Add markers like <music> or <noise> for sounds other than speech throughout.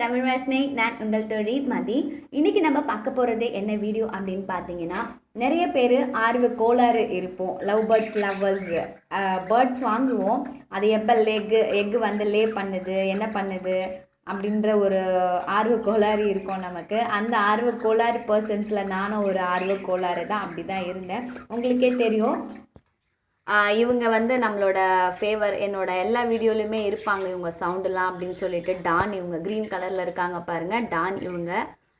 தமிழ் வாசனை நான் உங்கள் தோழி மதி. இன்னைக்கு நம்ம பார்க்க போகிறது என்ன வீடியோ அப்படின்னு பார்த்தீங்கன்னா நிறைய பேர் ஆர்வ கோளாறு இருப்போம். லவ் பேர்ட்ஸ் லவ்வர்ஸ் பேர்ட்ஸ் வாங்குவோம். அது எப்போ லெக்கு எக்கு வந்து லே பண்ணுது என்ன பண்ணுது அப்படின்ற ஒரு ஆர்வ கோளாறு இருக்கும் நமக்கு. அந்த ஆர்வ கோளாறு பர்சன்ஸில் நானும் ஒரு ஆர்வ கோளாறு தான் அப்படி தான் இருந்தேன். உங்களுக்கே தெரியும். இவங்க வந்து நம்மளோட ஃபேவர் என்னோட எல்லா வீடியோலையுமே இருப்பாங்க இவங்க சவுண்டுலாம் அப்படின்னு சொல்லிட்டு. டான் இவங்க க்ரீன் கலரில் இருக்காங்க பாருங்கள் டான் இவங்க.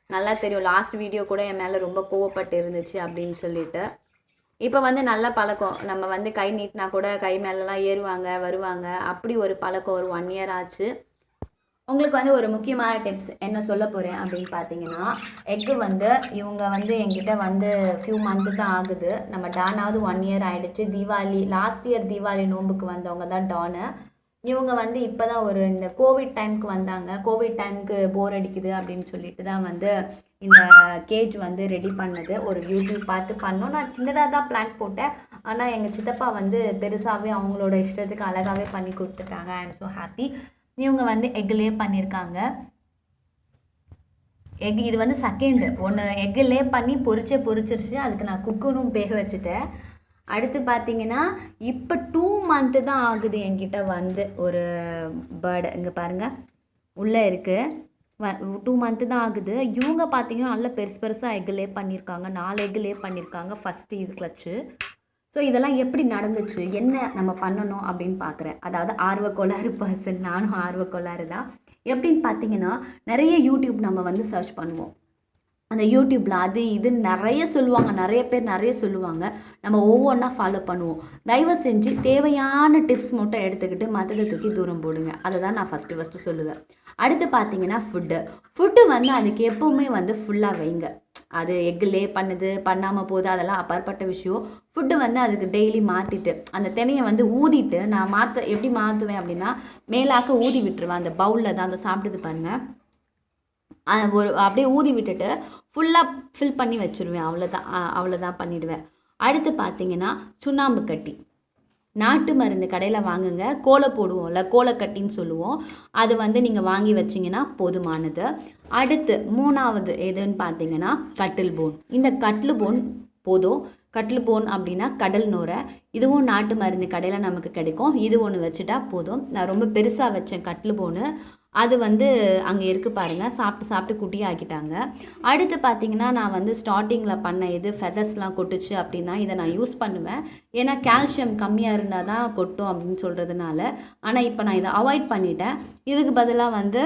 நல்லா தெரியும். லாஸ்ட் வீடியோ கூட என் மேலே ரொம்ப கோவப்பட்டு இருந்துச்சு அப்படின்னு சொல்லிட்டு. இப்போ வந்து நல்ல பழக்கம். நம்ம வந்து கை நீட்டினா கூட கை மேலெலாம் ஏறுவாங்க வருவாங்க. அப்படி ஒரு பழக்கம் ஒரு ஒன் இயர் ஆச்சு. உங்களுக்கு வந்து ஒரு முக்கியமான டிப்ஸ் என்ன சொல்ல போகிறேன் அப்படின்னு பார்த்தீங்கன்னா எக்கு வந்து இவங்க வந்து எங்கிட்ட வந்து ஃபியூ மந்த்து தான் ஆகுது. நம்ம டானாவது ஒன் இயர் ஆகிடுச்சு தீபாவளி லாஸ்ட் இயர் தீபாவளி நோம்புக்கு வந்தவங்க தான் டானு இவங்க வந்து இப்போ தான் ஒரு இந்த கோவிட் டைமுக்கு வந்தாங்க. கோவிட் டைமுக்கு போர் அடிக்குது அப்படின்னு சொல்லிட்டு தான் வந்து இந்த கேஜ் வந்து ரெடி பண்ணது. ஒரு யூடியூப் பார்த்து பண்ணோம். நான் சின்னதாக தான் பிளான் போட்டேன். ஆனால் எங்கள் சித்தப்பா வந்து பெருசாகவே அவங்களோட இஷ்டத்துக்கு அழகாகவே பண்ணி கொடுத்துட்டாங்க. ஐ எம் ஸோ ஹாப்பி இவங்க வந்து எக்லேயே பண்ணியிருக்காங்க எக் இது வந்து செகண்டு ஒன்று எக்லே பண்ணி பொரிச்சே பொரிச்சிருச்சு. அதுக்கு நான் குக்குனும் பேக வச்சுட்டேன். அடுத்து பார்த்தீங்கன்னா இப்போ டூ மந்த்து தான் ஆகுது என்கிட்ட வந்து ஒரு பேர்டு இங்கே பாருங்கள் உள்ளே இருக்குது டூ மந்த்து தான் ஆகுது. இவங்க பார்த்தீங்கன்னா நல்ல பெருசு பெருசாக எக்லே பண்ணியிருக்காங்க நாலு எக்லே பண்ணியிருக்காங்க ஃபஸ்ட்டு இது கிளச்சு ஸோ இதெல்லாம் எப்படி நடந்துச்சு? என்ன நம்ம பண்ணணும் அப்படின்னு பார்க்குறேன். அதாவது ஆர்வக்கோளாறு பர்சன் நானும் ஆர்வக்கோளாறு தான் எப்படின்னு பார்த்தீங்கன்னா நிறைய யூடியூப் நம்ம வந்து சர்ச் பண்ணுவோம். அந்த யூடியூப்பில் அது இது நிறைய சொல்லுவாங்க. நிறைய பேர் நிறைய சொல்லுவாங்க. நம்ம ஒவ்வொன்றா ஃபாலோ பண்ணுவோம். தயவு செஞ்சு தேவையான டிப்ஸ் மட்டும் எடுத்துக்கிட்டு மற்றதை தூக்கி தூரம் போடுங்க. அதை தான் நான் ஃபஸ்ட்டு ஃபஸ்ட்டு சொல்லுவேன். அடுத்து பார்த்தீங்கன்னா ஃபுட்டு ஃபுட்டு வந்து அதுக்கு எப்போவுமே வந்து ஃபுல்லாக வைங்க. அது எக் லே பண்ணுது பண்ணாமல் போகுது அதெல்லாம் அப்பாற்பட்ட விஷயம். ஃபுட்டு வந்து அதுக்கு டெய்லி மாற்றிட்டு அந்த தினையை வந்து ஊதிட்டு நான் மாற்ற எப்படி மாற்றுவேன் அப்படின்னா மேலாக்க ஊதி விட்டுருவேன். அந்த பவுலில் தான் அதை சாப்பிடுது பாருங்கள் ஒரு அப்படியே ஊதி விட்டுட்டு ஃபுல்லாக ஃபில் பண்ணி வச்சுருவேன். அவ்வளோதான் அவ்வளோதான் பண்ணிவிடுவேன் அடுத்து பார்த்தீங்கன்னா சுண்ணாம்பு கட்டி. நாட்டு மருந்து கடையில் வாங்குங்க. கோலை போடுவோம்ல கோலைக்கட்டின்னு சொல்லுவோம். அது வந்து நீங்கள் வாங்கி வச்சிங்கன்னா போதுமானது. அடுத்து மூணாவது எதுன்னு பார்த்தீங்கன்னா கட்டில் போன். இந்த கட்டில் போன் போதும். கட்டில் போன் அப்படின்னா கடல் நோரை. இதுவும் நாட்டு மருந்து கடையில் நமக்கு கிடைக்கும். இது ஒன்று வச்சுட்டா போதும். நான் ரொம்ப பெருசாக வச்சேன் கட்டில் போனு. அது வந்து அங்கே இருக்குது பாருங்கள் சாப்பிட்டு சாப்பிட்டு குட்டி ஆக்கிட்டாங்க. அடுத்து பார்த்தீங்கன்னா நான் வந்து ஸ்டார்டிங்கில் பண்ண இது ஃபெதர்ஸ்லாம் கொட்டுச்சு அப்படின்னா இதை நான் யூஸ் பண்ணுவேன். ஏன்னா கால்சியம் கம்மியாக இருந்தால் தான் கொட்டும் அப்படின்னு சொல்கிறதுனால ஆனால் இப்போ நான் இதை அவாய்ட் பண்ணிட்டேன். இதுக்கு பதிலாக வந்து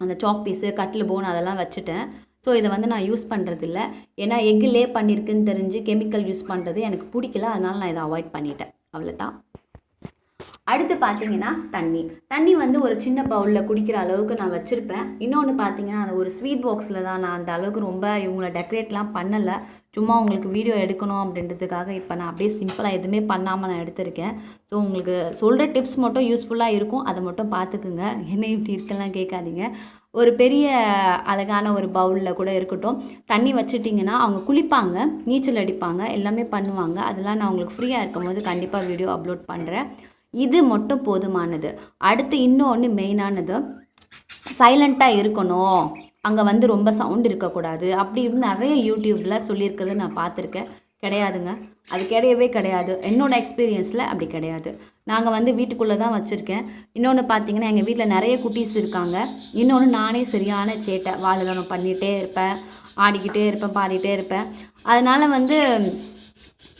அந்த சாக் பீஸு கட்டில் போன் அதெல்லாம் வச்சுட்டேன். ஸோ இதை வந்து நான் யூஸ் பண்ணுறதில்ல ஏன்னா எக்கு லே பண்ணியிருக்குன்னு தெரிஞ்சு கெமிக்கல் யூஸ் பண்ணுறது எனக்கு பிடிக்கல. அதனால் நான் இதை அவாய்ட் பண்ணிட்டேன். அவ்வளோதான் அடுத்து பார்த்தீங்கன்னா தண்ணி. தண்ணி வந்து ஒரு சின்ன பவுலில் குடிக்கிற அளவுக்கு நான் வச்சுருப்பேன். இன்னொன்று பார்த்தீங்கன்னா அந்த ஒரு ஸ்வீட் பாக்ஸில் தான் நான் அந்த அளவுக்கு ரொம்ப இவங்கள டெக்கரேட்லாம் பண்ணலை. சும்மா உங்களுக்கு வீடியோ எடுக்கணும் அப்படின்றதுக்காக இப்போ நான் அப்படியே சிம்பிளாக எதுவுமே பண்ணாமல் நான் எடுத்திருக்கேன். ஸோ உங்களுக்கு சொல்கிற டிப்ஸ் மட்டும் யூஸ்ஃபுல்லாக இருக்கும். அதை மட்டும் பார்த்துக்குங்க. என்ன இப்படி இருக்கலாம் கேட்காதீங்க. ஒரு பெரிய அழகான ஒரு பவுலில் கூட இருக்கட்டும். தண்ணி வச்சுட்டிங்கன்னா அவங்க குளிப்பாங்க நீச்சல் அடிப்பாங்க எல்லாமே பண்ணுவாங்க. அதெல்லாம் நான் உங்களுக்கு ஃப்ரீயாக இருக்கும்போது கண்டிப்பாக வீடியோ அப்லோட் பண்ணுறேன் இது மட்டும் போதுமானது. அடுத்து இன்னொன்று மெயினானது சைலண்ட்டாக இருக்கணும். அங்கே வந்து ரொம்ப சவுண்ட் இருக்கக்கூடாது. அப்படி இப்படின்னு நிறைய யூடியூப்பில் சொல்லியிருக்கிறது நான் பார்த்துருக்கேன். கிடையாதுங்க. அது கிடையவே கிடையாது. என்னோட எக்ஸ்பீரியன்ஸில் அப்படி கிடையாது. நாங்கள் வந்து வீட்டுக்குள்ளே தான் வச்சுருக்கேன். இன்னொன்று பார்த்தீங்கன்னா எங்கள் வீட்டில் நிறைய குட்டீஸ் இருக்காங்க. இன்னொன்று நானே சரியான சேட்டை. வாழலாம் பண்ணிகிட்டே இருப்பேன். ஆடிக்கிட்டே இருப்பேன் பாடிக்கிட்டே இருப்பேன். அதனால் வந்து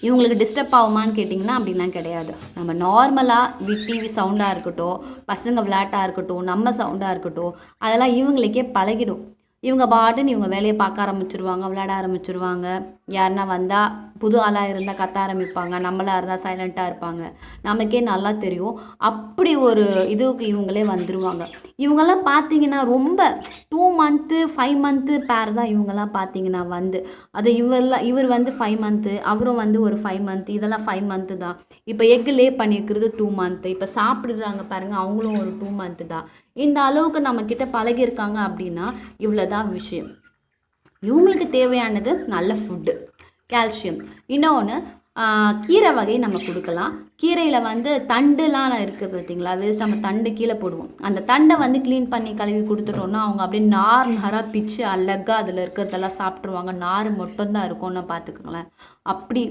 இவங்களுக்கு டிஸ்டர்ப் ஆகுமான்னு கேட்டிங்கன்னா அப்படிலாம் கிடையாது. நம்ம நார்மலாக வி டிவி சவுண்டாக இருக்கட்டும் பசங்க விளையாட்டாக இருக்கட்டும் நம்ம சவுண்டாக இருக்கட்டும் அதெல்லாம் இவங்களுக்கே பழகிடும். இவங்க பாட்டுன்னு இவங்க வேலையை பார்க்க ஆரம்பிச்சிருவாங்க விளையாட ஆரம்பிச்சிருவாங்க. யாருன்னா வந்தால் புது ஆளாக இருந்தால் கத்த ஆரம்பிப்பாங்க. நம்மளாக இருந்தால் சைலண்ட்டாக இருப்பாங்க. நமக்கே நல்லா தெரியும். அப்படி ஒரு இதுக்கு இவங்களே வந்துடுவாங்க இவங்கெல்லாம் பார்த்தீங்கன்னா ரொம்ப டூ மந்த்து ஃபைவ் மந்த்து பேர் தான் இவங்கெல்லாம் பார்த்தீங்கன்னா வந்து. அது இவர்லாம் இவர் வந்து ஃபைவ் மந்த்து அவரும் வந்து ஒரு ஃபைவ் மந்த்து இதெல்லாம் ஃபைவ் மந்த்து தான். இப்போ எக் லே பண்ணியிருக்கிறது டூ மந்த்து இப்போ சாப்பிடுறாங்க பாருங்கள் அவங்களும் ஒரு டூ மந்த்து தான். இந்த அளவுக்கு நம்மக்கிட்ட பழகியிருக்காங்க அப்படின்னா இவ்வளோதான் விஷயம். இவங்களுக்கு தேவையானது நல்ல ஃபுட்டு கால்சியம் இன்னொன்று கீரை வகை நம்ம கொடுக்கலாம். கீரையில் வந்து தண்டுலாம் இருக்குது பார்த்தீங்களா வேஸ்ட் நம்ம தண்டு கீழே போடுவோம். அந்த தண்டை வந்து க்ளீன் பண்ணி கழுவி கொடுத்துட்டோம்னா அவங்க அப்படியே நார் நாராக பிச்சு அழகாக அதில் இருக்கிறதெல்லாம் சாப்பிட்ருவாங்க நார் மட்டும்தான் இருக்கும்னு பார்த்துக்கோங்களேன் அப்படி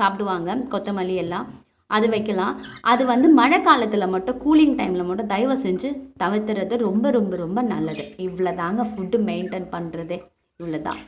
சாப்பிடுவாங்க கொத்தமல்லி எல்லாம். அது வைக்கலாம். அது வந்து மழை காலத்தில் மட்டும் கூலிங் டைமில் மட்டும் தயவு செஞ்சு தவிர்த்துறது ரொம்ப ரொம்ப ரொம்ப நல்லது. இவ்வளோ தாங்க ஃபுட்டு மெயின்டைன் பண்ணுறதே இவ்வளோ தான்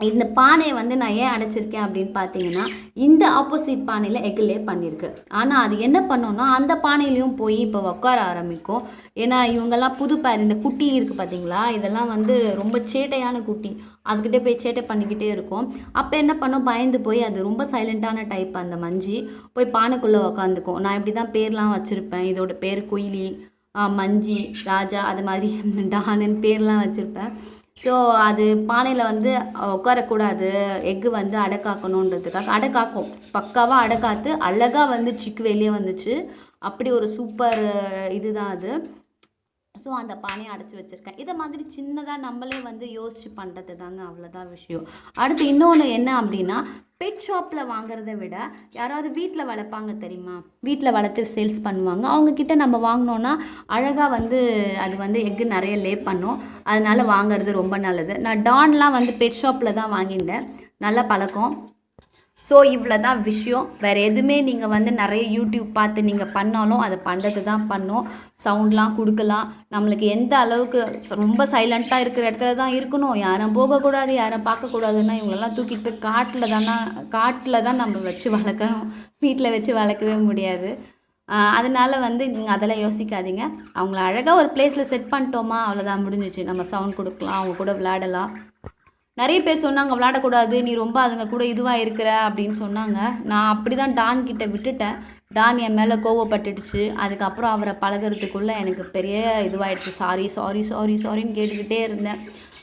இந்த பானையை வந்து நான் ஏன் அடைச்சிருக்கேன் அப்படின்னு பார்த்தீங்கன்னா இந்த ஆப்போசிட் பானையில் எக்லே பண்ணியிருக்கு. ஆனால் அது என்ன பண்ணோன்னா அந்த பானையிலையும் போய் இப்போ உட்கார ஆரம்பிக்கும். ஏன்னா இவங்கெல்லாம் புது பேர் இந்த குட்டி இருக்குது பார்த்தீங்களா? இதெல்லாம் வந்து ரொம்ப சேட்டையான குட்டி. அதுக்கிட்டே போய் சேட்டை பண்ணிக்கிட்டே இருக்கும். அப்போ என்ன பண்ணும்? பயந்து போய் அது ரொம்ப சைலண்ட்டான டைப் அந்த மஞ்சி போய் பானைக்குள்ளே உக்காந்துக்கும். நான் இப்படி தான் பேர்லாம் வச்சுருப்பேன். இதோட பேர் குயிலி மஞ்சி ராஜா அது மாதிரி <laughs> டானன் பேர்லாம் வச்சுருப்பேன். ஸோ அது பானையில் வந்து உட்காரக்கூடாது. எக்கு வந்து அடைக்காக்கணுன்றதுக்காக அடைக்காக்கும் பக்காவாக அடைக்காத்து அழகாக வந்து சிக்கு வெளியே வந்துச்சு. அப்படி ஒரு சூப்பர் இதுதான் அது. ஸோ அந்த பானையை அடைச்சி வச்சுருக்கேன். இதை மாதிரி சின்னதாக நம்மளே வந்து யோசிச்சு பண்ணுறது தாங்க அவ்வளோதான் விஷயம். அடுத்து இன்னொன்று என்ன அப்படின்னா பெட் ஷாப்பில் வாங்குறத விட யாராவது வீட்டில் வளர்ப்பாங்க தெரியுமா? வீட்டில் வளர்த்து சேல்ஸ் பண்ணுவாங்க. அவங்கக்கிட்ட நம்ம வாங்கினோன்னா அழகாக வந்து அது வந்து எக்கு நிறைய லே பண்ணும். அதனால் வாங்குறது ரொம்ப நல்லது. நான் டான்லாம் வந்து பெட் ஷாப்பில் தான் வாங்கிட்டேன் நல்ல பழக்கம். ஸோ இவ்வளோ தான் விஷயம். வேறு எதுவுமே நீங்கள் வந்து நிறைய யூடியூப் பார்த்து நீங்கள் பண்ணாலும் அதை பண்ணுறது தான் பண்ணும். சவுண்ட்லாம் கொடுக்கலாம். நம்மளுக்கு எந்த அளவுக்கு ரொம்ப சைலண்ட்டாக இருக்கிற இடத்துல தான் இருக்கணும். யாரும் போகக்கூடாது யாரும் பார்க்கக்கூடாதுன்னா இவங்களெல்லாம் தூக்கிட்டு போய் காட்டில் தானே காட்டில் தான் நம்ம வச்சு வளர்க்கணும். வீட்டில் வச்சு வளர்க்கவே முடியாது. அதனால் வந்து நீங்கள் அதெல்லாம் யோசிக்காதீங்க. அவங்கள அழகாக ஒரு பிளேஸில் செட் பண்ணிட்டோமா அவ்வளோதான் முடிஞ்சிச்சு. நம்ம சவுண்ட் கொடுக்கலாம் அவங்க கூட விளையாடலாம். நிறைய பேர் சொன்னாங்க விளாடக்கூடாது நீ ரொம்ப அதுங்க கூட இதுவாக இருக்கிற அப்படின்னு சொன்னாங்க. நான் அப்படி தான் டான் கிட்ட விட்டுட்டேன். டான் என் மேலே கோவப்பட்டுடுச்சு. அதுக்கப்புறம் அவரை பழகுறதுக்குள்ளே எனக்கு பெரிய இதுவாயிடுச்சு. சாரி சாரி சாரி சாரின்னு கேட்டுக்கிட்டே இருந்தேன்.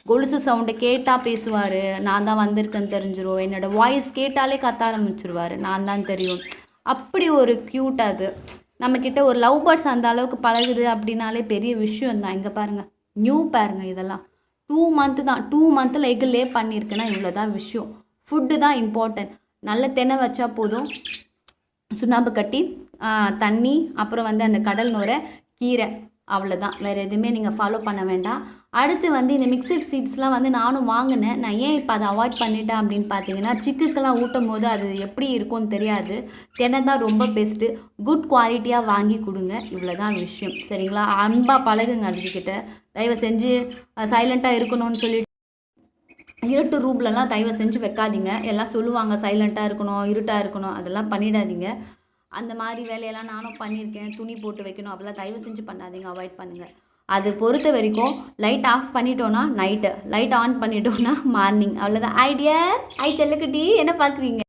கொலுசு சவுண்டை கேட்டால் பேசுவார். நான் தான் வந்திருக்கேன்னு தெரிஞ்சிரும். என்னோடய வாய்ஸ் கேட்டாலே கத்த ஆரம்பிச்சிருவார். நான் தான் தெரியும். அப்படி ஒரு க்யூட் அது. நம்மக்கிட்ட ஒரு லவ் பேர்ட்ஸ் அந்த அளவுக்கு பழகுது அப்படின்னாலே பெரிய விஷயம் தான் இங்கே பாருங்கள் நியூ பாருங்க இதெல்லாம். டூ மந்த்து தான். டூ மந்த்தில் எக் லே பண்ணியிருக்கேன்னா இவ்வளோ தான் விஷயம். ஃபுட்டு தான் இம்பார்ட்டன்ட் நல்ல தென்னை வச்சா போதும். சுண்ணாம்பு கட்டி தண்ணி அப்புறம் வந்து அந்த கடல் நுரை கீரை அவ்வளோதான் வேறு எதுவுமே நீங்கள் ஃபாலோ பண்ண வேண்டாம். அடுத்து வந்து இந்த மிக்சட் சீட்ஸ்லாம் வந்து நானும் வாங்கினேன். நான் ஏன் இப்போ அதை அவாய்ட் பண்ணிட்டேன் அப்படின்னு பார்த்தீங்கன்னா சிக்குக்கெல்லாம் ஊட்டும் போது அது எப்படி இருக்கும்னு தெரியாது. தென்னை தான் ரொம்ப பெஸ்ட்டு குட் குவாலிட்டியாக வாங்கி கொடுங்க. இவ்வளோ தான் விஷயம். சரிங்களா? அன்பாக பழகுங்க அதுக்கிட்ட. தயவு செஞ்சு சைலண்ட்டாக இருக்கணும்னு சொல்லிட்டு இருட்டு ரூம்லலாம் தயவு செஞ்சு வைக்காதீங்க. எல்லாம் சொல்லுவாங்க சைலண்ட்டாக இருக்கணும் இருட்டாக இருக்கணும். அதெல்லாம் பண்ணிடாதீங்க. அந்த மாதிரி வேலையெல்லாம் நானும் பண்ணியிருக்கேன். துணி போட்டு வைக்கணும். அப்படிலாம் தயவு செஞ்சு பண்ணாதீங்க. அவாய்ட் பண்ணுங்கள் அது பொறுத்த வரைக்கும் லைட் ஆஃப் பண்ணிட்டோன்னா நைட்டு லைட் ஆன் பண்ணிட்டோன்னா மார்னிங் அவ்வளோதான் ஐடியா ஐ செல்லுக்குட்டி என்ன பார்க்குறீங்க?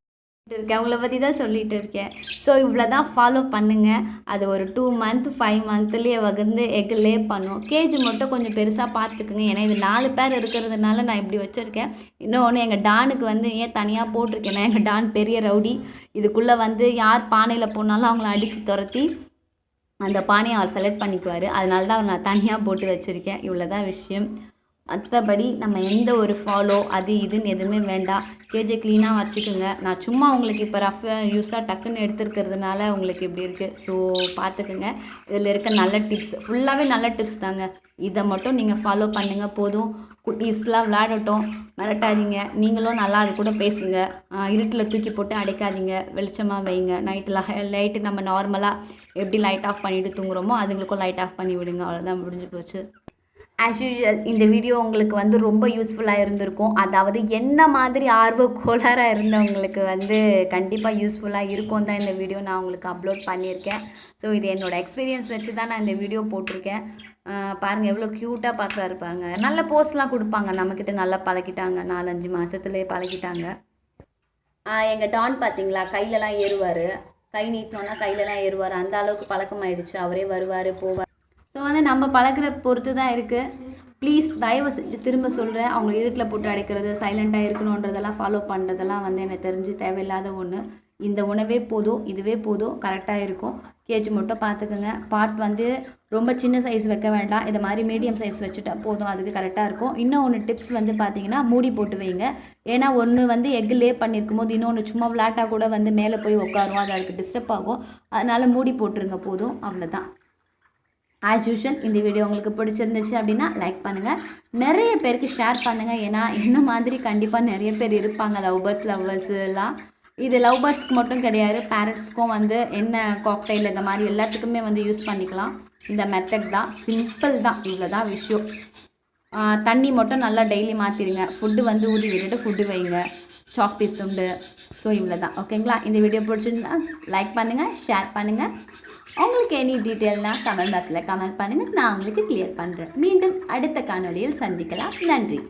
இருக்கேன். உங்களை பற்றி தான் சொல்லிட்டு இருக்கேன். ஸோ இவ்வளோ தான் ஃபாலோ பண்ணுங்கள் அது ஒரு டூ மந்த் ஃபைவ் மந்த்லேயே வகுந்து எக் லே பண்ணும். கேஜ் மட்டும் கொஞ்சம் பெருசாக பார்த்துக்குங்க. ஏன்னா இது நாலு பேர் இருக்கிறதுனால நான் இப்படி வச்சுருக்கேன். இன்னொன்று எங்கள் டானுக்கு வந்து ஏன் தனியாக போட்டிருக்கேன்னா எங்கள் டான் பெரிய ரவுடி. இதுக்குள்ளே வந்து யார் பானையில் போனாலும் அவங்கள அடித்து துரத்தி அந்த பானையை அவர் செலக்ட் பண்ணிக்குவார். அதனால தான் அவர் நான் தனியாக போட்டு வச்சுருக்கேன். இவ்வளோ தான் விஷயம். மற்றபடி நம்ம எந்த ஒரு ஃபாலோ அது இதுன்னு எதுவுமே வேண்டாம். கேஜை க்ளீனாக வச்சுக்கோங்க. நான் சும்மா உங்களுக்கு இப்போ ரஃப் யூஸாக டக்குன்னு எடுத்துருக்கிறதுனால உங்களுக்கு இப்படி இருக்குது ஸோ பார்த்துக்குங்க இதில் இருக்க நல்ல டிப்ஸ் ஃபுல்லாகவே நல்ல டிப்ஸ் தாங்க. இதை மட்டும் நீங்கள் ஃபாலோ பண்ணுங்கள் போதும். குட்டீஸ்லாம் விளையாடட்டும். மிரட்டாதீங்க. நீங்களும் நல்லா அது கூட பேசுங்க. இருட்டில் தூக்கி போட்டு அடைக்காதீங்க. வெளிச்சமாக வைங்க. நைட்டில் லைட்டு நம்ம நார்மலாக எப்படி லைட் ஆஃப் பண்ணிவிட்டு தூங்குறோமோ அதுங்களுக்கும் லைட் ஆஃப் பண்ணி விடுங்க. அவ்வளோதான் முடிஞ்சு போச்சு. ஆஸ் யூஷுவல் இந்த வீடியோ உங்களுக்கு வந்து ரொம்ப யூஸ்ஃபுல்லாக இருந்திருக்கும். அதாவது என்ன மாதிரி ஆர்வ கோளாறாக இருந்தவங்களுக்கு வந்து கண்டிப்பாக யூஸ்ஃபுல்லாக இருக்கும் தான் இந்த வீடியோ நான் உங்களுக்கு அப்லோட் பண்ணியிருக்கேன். ஸோ இது என்னோடய எக்ஸ்பீரியன்ஸ் வச்சு தான் நான் இந்த வீடியோ போட்டிருக்கேன். பாருங்கள் எவ்வளோ க்யூட்டாக பார்க்குறாரு பாருங்கள் நல்ல போஸ்ட்லாம் கொடுப்பாங்க. நம்மக்கிட்ட நல்லா பழகிட்டாங்க. நாலஞ்சு மாதத்துலேயே பழகிட்டாங்க. எங்கள் டான் பார்த்தீங்களா கையிலலாம் ஏறுவார். கை நீட்டினோன்னா கையிலலாம் ஏறுவார். அந்த அளவுக்கு பழக்கமாயிடுச்சு. அவரே வருவார் போவார். ஸோ வந்து நம்ம பழகுற பொறுத்து தான் இருக்குது ப்ளீஸ் தயவு செஞ்சு திரும்ப சொல்கிறேன் அவங்க இருட்டில் போட்டு அடைக்கிறது சைலண்ட்டாக இருக்கணுன்றதெல்லாம் ஃபாலோ பண்ணுறதெல்லாம் வந்து எனக்கு தெரிஞ்சு தேவையில்லாத ஒன்று இந்த உணவே போதும் இதுவே போதும் கரெக்டாக இருக்கும். கேஜி மட்டும் பார்த்துக்கோங்க பாட் வந்து ரொம்ப சின்ன சைஸ் வைக்க வேண்டாம். இது மாதிரி மீடியம் சைஸ் வச்சுட்டா போதும் அதுக்கு கரெக்டாக இருக்கும். இன்னும் ஒன்று டிப்ஸ் வந்து பார்த்தீங்கன்னா மூடி போட்டு வைங்க. ஏன்னா ஒன்று வந்து எக் லே பண்ணியிருக்கும் போது இன்னொன்று சும்மா விளாட்டாக கூட வந்து மேலே போய் உட்காரும். அது அதுக்கு டிஸ்டர்ப் ஆகும். அதனால் மூடி போட்டுருங்க போதும். அவ்வளோதான் ஆஸ் யூஷுவல் இந்த வீடியோ உங்களுக்கு பிடிச்சிருந்துச்சு அப்படின்னா லைக் பண்ணுங்கள் நிறைய பேருக்கு ஷேர் பண்ணுங்கள் ஏன்னா இந்த மாதிரி கண்டிப்பாக நிறைய பேர் இருப்பாங்க. லவ் லவ்வர்ஸ் எல்லாம். இது லவ் பேர்ட்ஸ்க்கு மட்டும் கிடையாது. பேரட்ஸ்க்கும் வந்து என்ன காக்டைல் இந்த மாதிரி எல்லாத்துக்குமே வந்து யூஸ் பண்ணிக்கலாம். இந்த மெத்தட் தான். சிம்பிள் தான். இவ்வளோ தான் விஷயம் தண்ணி மட்டும் நல்லா டெய்லி மாற்றிடுங்க ஃபுட்டு வந்து ஊதி விட்டுட்டு ஃபுட்டு வைங்க. சாக் பீஸ் துண்டு. ஸோ இவ்வளோ தான் ஓகேங்களா இந்த வீடியோ பிடிச்சிருந்தா லைக் பண்ணுங்கள் ஷேர் பண்ணுங்கள் உங்களுக்கு எனி டீட்டெயில்னால் கமெண்ட் பாக்ஸில் கமெண்ட் பண்ணுங்கள் நான் உங்களுக்கு கிளியர் பண்ணுறேன் மீண்டும் அடுத்த காணொளியில் சந்திக்கலாம். நன்றி.